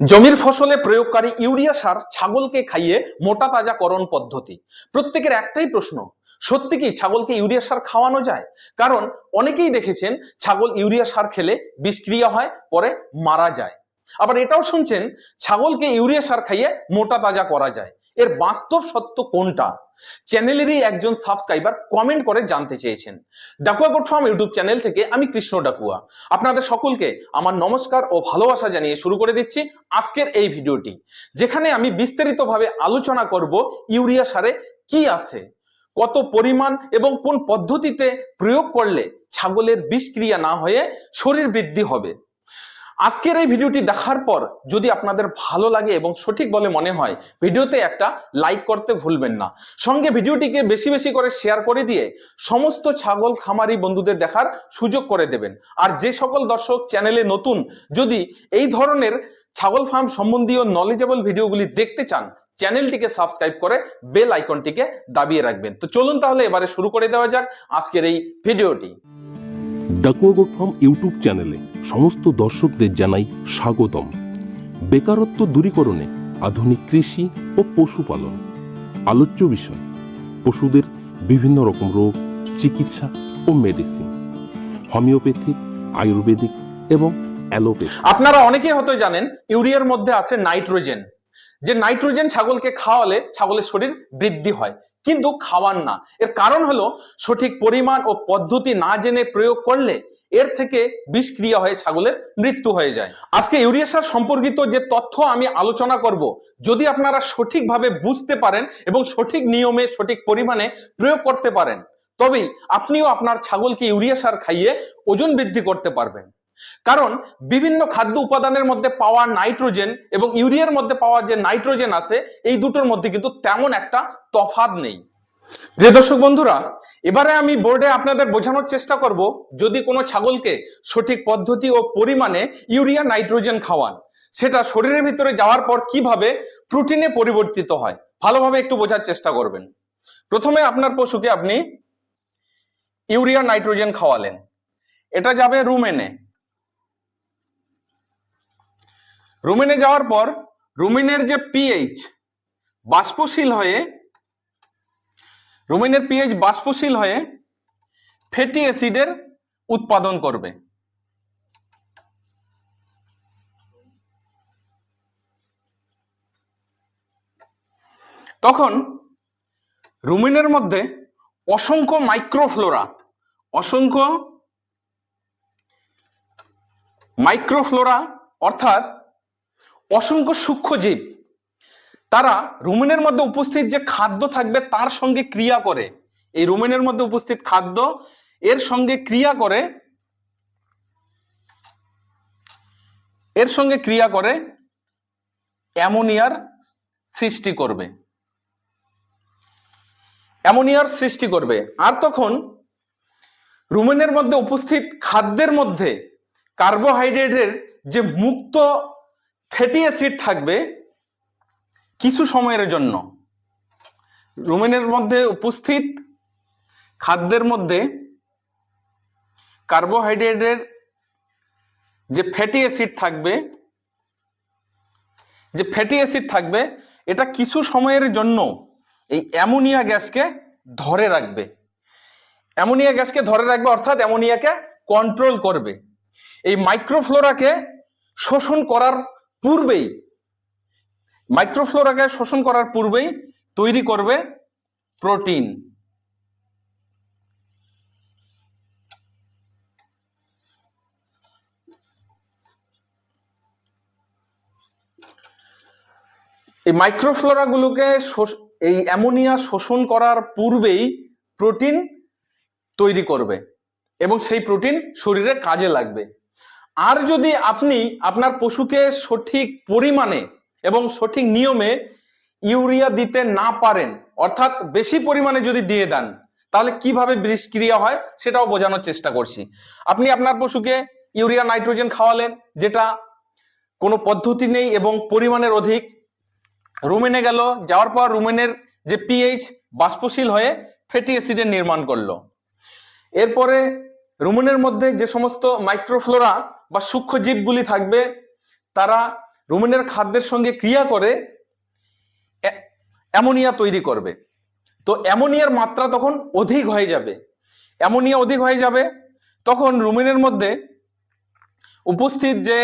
জমির ফসলে প্রয়োগকারী ইউরিয়া সার ছাগলকে খাইয়ে মোটা তাজা করণ পদ্ধতি। প্রত্যেকের একটাই প্রশ্ন, সত্যি কি ছাগলকে ইউরিয়া সার খাওয়ানো যায়? কারণ অনেকেই দেখেছেন ছাগল ইউরিয়া সার খেলে বিষক্রিয়া হয়, পরে মারা যায়। আবার এটাও শুনছেন, ছাগলকে ইউরিয়া সার খাইয়ে মোটা তাজা করা যায়। এর বাস্তব সত্য কোনটা? চ্যানেলেরই একজন সাবস্ক্রাইবার কমেন্ট করে জানতে চেয়েছেন। Dakua goat farm YouTube channel থেকে আমি কৃষ্ণ ডাকুয়া। আপনাদের সকলকে আমার নমস্কার ও ভালোবাসা জানিয়ে শুরু করে দিচ্ছি আজকের এই ভিডিওটি। যেখানে আমি বিস্তারিতভাবে আলোচনা করব ইউরিয়া সারে কি আছে, কত পরিমাণ এবং কোন পদ্ধতিতে প্রয়োগ করলে ছাগলের বিষক্রিয়া না হয়ে শরীর বৃদ্ধি হবে। আজকের এই ভিডিওটি দেখার পর যদি আপনাদের ভালো লাগে এবং সঠিক বলে মনে হয়, ভিডিওতে একটা লাইক করতে ভুলবেন না। সঙ্গে ভিডিওটিকে বেশি বেশি করে শেয়ার করে দিয়ে সমস্ত ছাগল খামারি বন্ধুদের দেখার সুযোগ করে দেবেন। আর যে সকল দর্শক চ্যানেলে নতুন, যদি এই ধরনের ছাগল ফার্ম সম্বন্ধীয় নলেজেবল ভিডিওগুলি দেখতে চান চ্যানেলটিকে সাবস্ক্রাইব করে বেল আইকনটিকে দাবিয়ে রাখবেন। তো চলুন তাহলে এবারে শুরু করে দেওয়া যাক আজকের এই ভিডিওটি। ডাকুয়া গোট ফার্ম ইউটিউব চ্যানেলে সমস্ত দর্শকদের জানাই স্বাগতম। বেকারত্ব দূরীকরণে আধুনিক কৃষি ও পশুপালন। আলোচ্য বিষয়, পশুদের বিভিন্ন রকম রোগ, চিকিৎসা ও মেডিসিন হোমিওপ্যাথিক আয়ুর্বেদিক এবং অ্যালোপ্যাথি। আপনারা অনেকেই হয়তো জানেন, ইউরিয়ার মধ্যে আছে নাইট্রোজেন। যে নাইট্রোজেন ছাগলকে খাওয়ালে ছাগলের শরীর বৃদ্ধি হয়। কিন্তু খাওয়ান না। এর কারণ হলো, সঠিক পরিমাণ ও পদ্ধতি না জেনে প্রয়োগ করলে এর থেকে বিষক্রিয়া হয়ে ছাগলের মৃত্যু হয়ে যায়। আজকে ইউরিয়া সার সম্পর্কিত যে তথ্য আমি আলোচনা করব, যদি আপনারা সঠিকভাবে বুঝতে পারেন এবং সঠিক নিয়মে, সঠিক পরিমাণে প্রয়োগ করতে পারেন, তবেই আপনিও আপনার ছাগলকে ইউরিয়া সার খাইয়ে ওজন বৃদ্ধি করতে পারবেন। কারণ বিভিন্ন খাদ্য উপাদানের মধ্যে পাওয়া নাইট্রোজেন এবং ইউরিয়ার মধ্যে পাওয়া যে নাইট্রোজেন আছে, এই দুটোর মধ্যে কিন্তু তেমন একটা তফাত নেই। প্রিয় দর্শক বন্ধুরা, এবারে আমি বোর্ডে আপনাদের বোঝানোর চেষ্টা করব যদি কোনো ছাগলকে সঠিক পদ্ধতি ও পরিমাণে ইউরিয়া, নাইট্রোজেন খাওয়ান, সেটা শরীরের ভিতরে যাওয়ার পর কীভাবে প্রোটিনে পরিবর্তিত হয়, ভালোভাবে একটু বোঝার চেষ্টা করবেন। প্রথমে আপনার পশুকে আপনি ইউরিয়া, নাইট্রোজেন খাওয়ালেন। এটা যাবে রুমেনে। রুমেনে যাওয়ার পর রুমিনের যে পিএইচ বাষ্পশীল হয়ে, রুমিনের পিএইচ বাষ্পশীল হয়ে ফ্যাটি অ্যাসিডের উৎপাদন করবে। তখন রুমিনের মধ্যে অসংখ্য মাইক্রোফ্লোরা অসংখ্য মাইক্রোফ্লোরা অর্থাৎ অসংখ্য সূক্ষ্ম জীব। তারা রুমেনের মধ্যে উপস্থিত যে খাদ্য থাকবে, তার সঙ্গে ক্রিয়া করে। এই রুমেনের মধ্যে উপস্থিত খাদ্য, এর সঙ্গে ক্রিয়া করে, এর সঙ্গে ক্রিয়া করে, অ্যামোনিয়ার সৃষ্টি করবে। অ্যামোনিয়ার সৃষ্টি করবে। আর তখন রুমেনের মধ্যে উপস্থিত খাদ্যের মধ্যে কার্বোহাইড্রেটের যে মুক্ত ফ্যাটি অ্যাসিড থাকবে কিছু সময়ের জন্য। রুমেনের মধ্যে উপস্থিত খাদ্যের মধ্যে কার্বোহাইড্রেটের যে ফ্যাটি অ্যাসিড থাকবে, যে ফ্যাটি অ্যাসিড থাকবে, এটা কিছু সময়ের জন্য এই অ্যামোনিয়া গ্যাসকে ধরে রাখবে। অ্যামোনিয়া গ্যাসকে ধরে রাখবে অর্থাৎ অ্যামোনিয়াকে কন্ট্রোল করবে। এই মাইক্রোফ্লোরাকে শোষণ করার পূর্বেই মাইক্রোফ্লোরাকে শোষণ করার পূর্বেই তৈরি করবে প্রোটিন এই মাইক্রোফ্লোরাগুলোকে এই অ্যামোনিয়া শোষণ করার পূর্বেই প্রোটিন তৈরি করবে এবং সেই প্রোটিন শরীরে কাজে লাগবে। আর যদি আপনি আপনার পশুকে সঠিক পরিমাণে এবং সঠিক নিয়মে ইউরিয়া দিতে না পারেন, অর্থাৎ বেশি পরিমাণে যদি দিয়ে দেন, তাহলে কীভাবে বিষক্রিয়া হয় সেটাও বোঝানোর চেষ্টা করছি। আপনি আপনার পশুকে ইউরিয়া নাইট্রোজেন খাওয়ালেন, যেটা কোনো পদ্ধতি নেই এবং পরিমাণের অধিক। রুমেনে গেল, যাওয়ার পর রুমেনের যে পিএইচ বাষ্পশীল হয়ে ফ্যাটি অ্যাসিডের নির্মাণ করল। এরপরে রুমেনের মধ্যে যে সমস্ত মাইক্রোফ্লোরা বা সূক্ষ্ম জীবগুলি থাকবে, তারা রুমেনের খাদ্যের সঙ্গে ক্রিয়া করে অ্যামোনিয়া তৈরি করবে। তো অ্যামোনিয়ার মাত্রা তখন অধিক হয়ে যাবে। অ্যামোনিয়া অধিক হয়ে যাবে, তখন রুমেনের মধ্যে উপস্থিত যে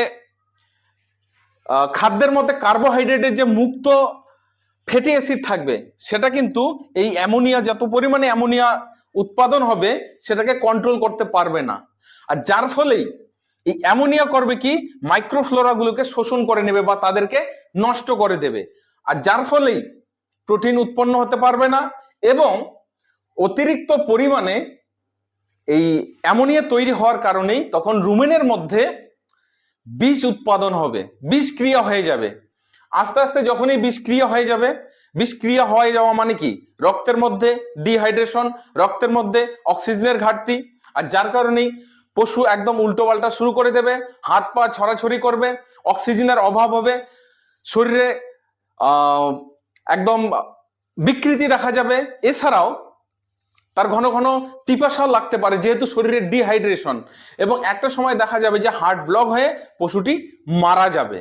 খাদ্যের মধ্যে কার্বোহাইড্রেটের যে মুক্ত ফ্যাটি অ্যাসিড থাকবে, সেটা কিন্তু এই অ্যামোনিয়া যত পরিমাণে অ্যামোনিয়া উৎপাদন হবে, সেটাকে কন্ট্রোল করতে পারবে না। আর যার ফলেই এই অ্যামোনিয়া করবে কি? মাইক্রোফ্লোরাগুলোকে শোষণ করে নেবে বা তাদেরকে নষ্ট করে দেবে। আর যার ফলেই প্রোটিন উৎপন্ন হতে পারবে না এবং অতিরিক্ত পরিমাণে এই অ্যামোনিয়া তৈরি হওয়ার কারণেই তখন রুমেনের মধ্যে বিষ উৎপাদন হবে বিষক্রিয়া হয়ে যাবে। আস্তে আস্তে যখনই বিষক্রিয়া হয়ে যাবে বিষক্রিয়া হয়ে যাওয়া মানে কি? রক্তের মধ্যে ডিহাইড্রেশন রক্তের মধ্যে অক্সিজেনের ঘাটতি। আর যার কারণেই পশু একদম উল্টো পাল্টা শুরু করে দেবে, হাত পা ছড়াছড়ি করবে, অক্সিজেনের অভাব হবে, শরীরে একদম বিকৃতি দেখা যাবে। এছাড়াও তার ঘন ঘন পিপাসাও লাগতে পারে, যেহেতু শরীরে ডিহাইড্রেশন এবং একটা সময় দেখা যাবে যে হার্ট ব্লক হয়ে পশুটি মারা যাবে।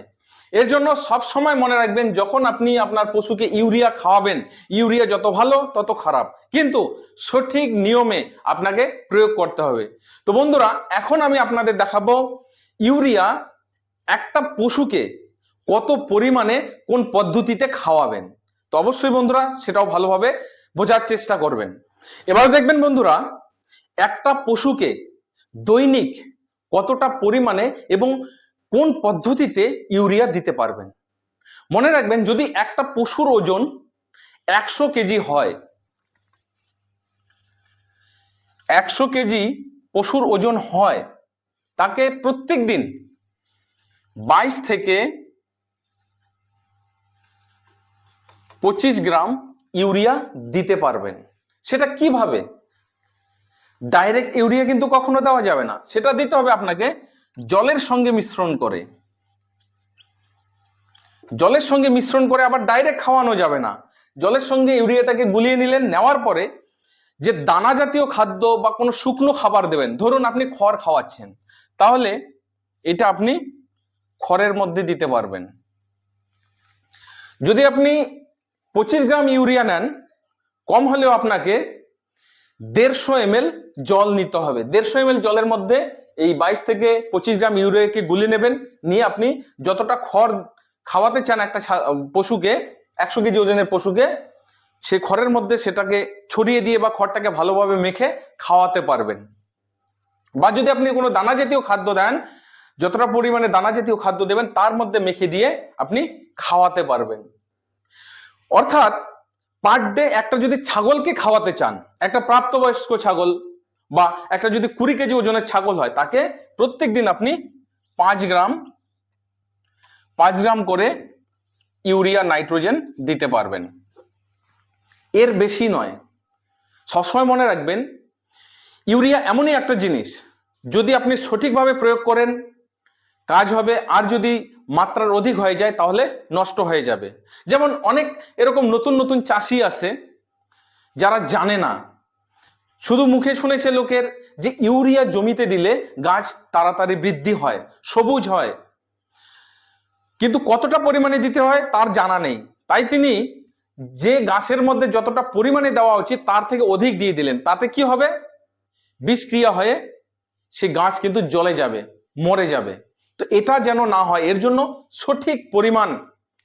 এর জন্য সব সময় মনে রাখবেন, যখন আপনি আপনার পশুকে ইউরিয়া খাওয়াবেন, ইউরিয়া যত ভালো, তত খারাপ। কিন্তু সঠিক নিয়মে আপনাকে প্রয়োগ করতে হবে। তো বন্ধুরা, এখন আমি আপনাদের দেখাবো ইউরিয়া একটা পশুকে কত পরিমাণে কোন পদ্ধতিতে খাওয়াবেন। তো অবশ্যই বন্ধুরা, সেটাও ভালোভাবে বোঝার চেষ্টা করবেন। এবার দেখবেন বন্ধুরা, একটা পশুকে দৈনিক কতটা পরিমাণে এবং কোন পদ্ধতিতে ইউরিয়া দিতে পারবেন? মনে রাখবেন, যদি একটা পশুর ওজন একশো কেজি হয়, একশো কেজি পশুর ওজন হয়, তাকে প্রত্যেক দিন বাইশ থেকে পঁচিশ গ্রাম ইউরিয়া দিতে পারবেন। সেটা কীভাবে? ডাইরেক্ট ইউরিয়া কিন্তু কখনো দেওয়া যাবে না। সেটা দিতে হবে আপনাকে জলের সঙ্গে মিশ্রণ করে। জলের সঙ্গে মিশ্রণ করে আবার ডাইরেক্ট খাওয়ানো যাবে না। জলের সঙ্গে ইউরিয়াটাকে গুলিয়ে নিলেন, নেওয়ার পরে যে দানা জাতীয় খাদ্য বা কোনো শুকনো খাবার দেবেন, ধরুন আপনি খড় খাওয়াচ্ছেন, তাহলে এটা আপনি খড়ের মধ্যে দিতে পারবেন। যদি আপনি পঁচিশ গ্রাম ইউরিয়া নেন, কম হলেও আপনাকে দেড়শো এম জল নিতে হবে। দেড়শো এম জলের মধ্যে এই বাইশ থেকে পঁচিশ গ্রাম ইউরিয়াকে গুলি নেবেন। নিয়ে আপনি যতটা খড় খাওয়াতে চান একটা পশুকে, একশো কেজি ওজনের পশুকে সেই খড়ের মধ্যে সেটাকে ছড়িয়ে দিয়ে বা খড়টাকে ভালোভাবে মেখে খাওয়াতে পারবেন। বা যদি আপনি কোনো দানা জাতীয় খাদ্য দেন, যতটা পরিমাণে দানা জাতীয় খাদ্য দেবেন, তার মধ্যে মেখে দিয়ে আপনি খাওয়াতে পারবেন। অর্থাৎ পার ডে একটা যদি ছাগলকে খাওয়াতে চান, একটা প্রাপ্তবয়স্ক ছাগল বা একটা যদি কুড়ি কেজি ওজনের ছাগল হয়, তাকে প্রত্যেক দিন আপনি পাঁচ গ্রাম পাঁচ গ্রাম করে ইউরিয়া, নাইট্রোজেন দিতে পারবেন। এর বেশি নয়। সবসময় মনে রাখবেন, ইউরিয়া এমনই একটা জিনিস, যদি আপনি সঠিকভাবে প্রয়োগ করেন, কাজ হবে আর যদি মাত্রার অধিক হয়ে যায়, তাহলে নষ্ট হয়ে যাবে। যেমন অনেক এরকম নতুন নতুন চাষি আছে, যারা জানে না শুধু মুখে শুনেছে লোকের যে ইউরিয়া জমিতে দিলে গাছ তাড়াতাড়ি বৃদ্ধি হয়, সবুজ হয়। কিন্তু কতটা পরিমাণে দিতে হয় তার জানা নেই। তাই তিনি যে গাছের মধ্যে যতটা পরিমাণে দেওয়া উচিত তার থেকে অধিক দিয়ে দিলেন। তাতে কি হবে? বিষক্রিয়া হয়ে সে গাছ কিন্তু জলে যাবে, মরে যাবে। তো এটা যেন না হয়, এর জন্য সঠিক পরিমাণ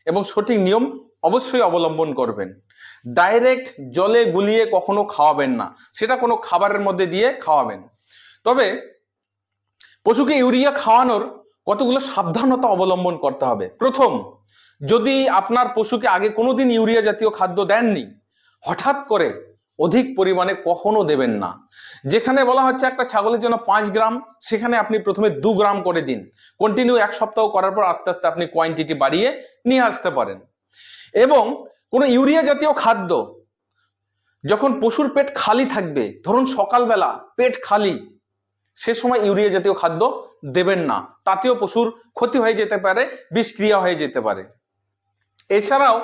এবং সঠিক নিয়ম অবশ্যই অবলম্বন করবেন। ডাইরেক্ট জলে গুলিয়ে কখনো খাওয়াবেন না। সেটা কোনো খাবারের মধ্যে দিয়ে খাওয়াবেন। তবে পশুকে ইউরিয়া খাওয়ানোর কতগুলো সাবধানতা অবলম্বন করতে হবে। প্রথম, যদি আপনার পশুকে আগে কোনোদিন ইউরিয়া জাতীয় খাদ্য দেননি, হঠাৎ করে অধিক পরিমাণে কখনো দেবেন না। যেখানে বলা হচ্ছে একটা ছাগলের জন্য পাঁচ গ্রাম, সেখানে আপনি প্রথমে দু গ্রাম করে দিন। কন্টিনিউ এক সপ্তাহ করার পর আস্তে আস্তে আপনি কোয়ান্টিটি বাড়িয়ে নিয়ে আসতে পারেন। এবং কোনো ইউরিয়া জাতীয় খাদ্য যখন পশুর পেট খালি থাকবে, ধরুন সকালবেলা পেট খালি, সে সময় ইউরিয়া জাতীয় খাদ্য দেবেন না। তাতেও পশুর ক্ষতি হয়ে যেতে পারে, বিষক্রিয়া হয়ে যেতে পারে। এছাড়াও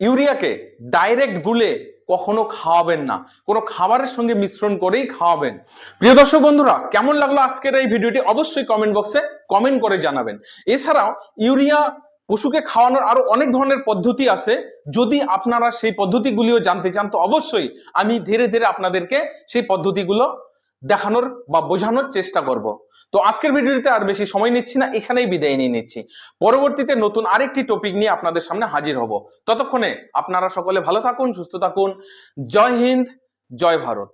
ইউরিয়াকে ডাইরেক্ট গুলে কখনো খাওয়াবেন না। কোনো খাবারের সঙ্গে মিশ্রণ করেই খাওয়াবেন। প্রিয় দর্শক বন্ধুরা, কেমন লাগল আজকের এই ভিডিওটি অবশ্যই কমেন্ট বক্সে কমেন্ট করে জানাবেন। এছাড়াও ইউরিয়া পশুকে খাওয়ানোর আরও অনেক ধরনের পদ্ধতি আছে। যদি আপনারা সেই পদ্ধতিগুলিও জানতে চান, তো অবশ্যই আমি ধীরে ধীরে আপনাদেরকে সেই পদ্ধতিগুলো দেখানোর বা বোঝানোর চেষ্টা করব। তো আজকের ভিডিওতে আর বেশি সময় নিচ্ছি না, এখানেই বিদায় নিয়ে নিচ্ছি। পরবর্তীতে নতুন আরেকটি টপিক নিয়ে আপনাদের সামনে হাজির হব। ততক্ষণে আপনারা সকলে ভালো থাকুন, সুস্থ থাকুন। জয় হিন্দ, জয় ভারত।